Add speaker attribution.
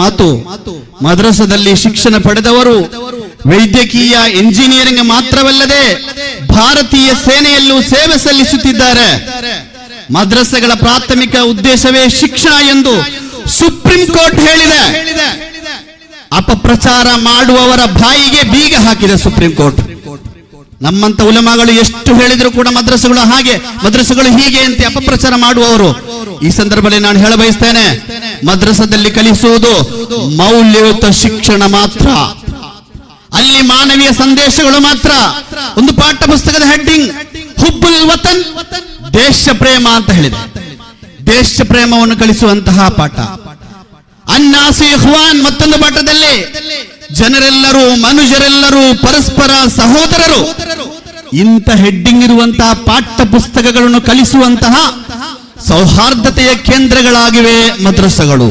Speaker 1: ಮಾತು, ಮದ್ರಸದಲ್ಲಿ ಶಿಕ್ಷಣ ಪಡೆದವರು ವೈದ್ಯಕೀಯ ಇಂಜಿನಿಯರಿಂಗ್ ಮಾತ್ರವಲ್ಲದೆ ಭಾರತೀಯ ಸೇನೆಯಲ್ಲೂ ಸೇವೆ ಸಲ್ಲಿಸುತ್ತಿದ್ದಾರೆ. ಮದ್ರಸೆಗಳ ಪ್ರಾಥಮಿಕ ಉದ್ದೇಶವೇ ಶಿಕ್ಷಣ ಎಂದು ಸುಪ್ರೀಂ ಕೋರ್ಟ್ ಹೇಳಿದೆ. ಅಪಪ್ರಚಾರ ಮಾಡುವವರ ಬಾಯಿಗೆ ಬೀಗ ಹಾಕಿದೆ ಸುಪ್ರೀಂ ಕೋರ್ಟ್ ನಮ್ಮಂತ ಉಲಮಾಗಳು ಎಷ್ಟು ಹೇಳಿದ್ರು ಕೂಡ ಮದ್ರಸಗಳು ಹಾಗೆ, ಮದ್ರಸಗಳು ಹೀಗೆ ಅಂತ ಅಪಪ್ರಚಾರ ಮಾಡುವವರು. ಈ ಸಂದರ್ಭದಲ್ಲಿ ನಾನು ಹೇಳ ಬಯಸ್ತೇನೆ ಮದ್ರಸದಲ್ಲಿ ಕಲಿಸುವುದು ಮೌಲ್ಯಯುತ ಶಿಕ್ಷಣ ಮಾತ್ರ. ಅಲ್ಲಿ ಮಾನವೀಯ ಸಂದೇಶಗಳು ಮಾತ್ರ. ಒಂದು ಪಾಠ ಪುಸ್ತಕದ ಹೆಡ್ಡಿಂಗ್, ಹುಬ್ಬುಲ್ ವತನ್, ದೇಶ ಪ್ರೇಮ ಅಂತ ಹೇಳಿದೆ. ದೇಶ ಪ್ರೇಮವನ್ನು ಕಲಿಸುವಂತಹ ಪಾಠ. ಅನ್ನಾಸಿ ಇಖ್ವಾನ್ ಮತ್ತೊಂದು ಪಾಠದಲ್ಲಿ ಜನರೆಲ್ಲರೂ, ಮನುಷ್ಯರೆಲ್ಲರೂ, ಪರಸ್ಪರ ಸಹೋದರರು ಇಂಥ ಹೆಡ್ಡಿಂಗ್ ಇರುವಂತಹ ಪಾಠ ಪುಸ್ತಕಗಳನ್ನು ಕಲಿಸುವಂತಹ ಸೌಹಾರ್ದತೆಯ ಕೇಂದ್ರಗಳಾಗಿವೆ ಮದ್ರಸಗಳು.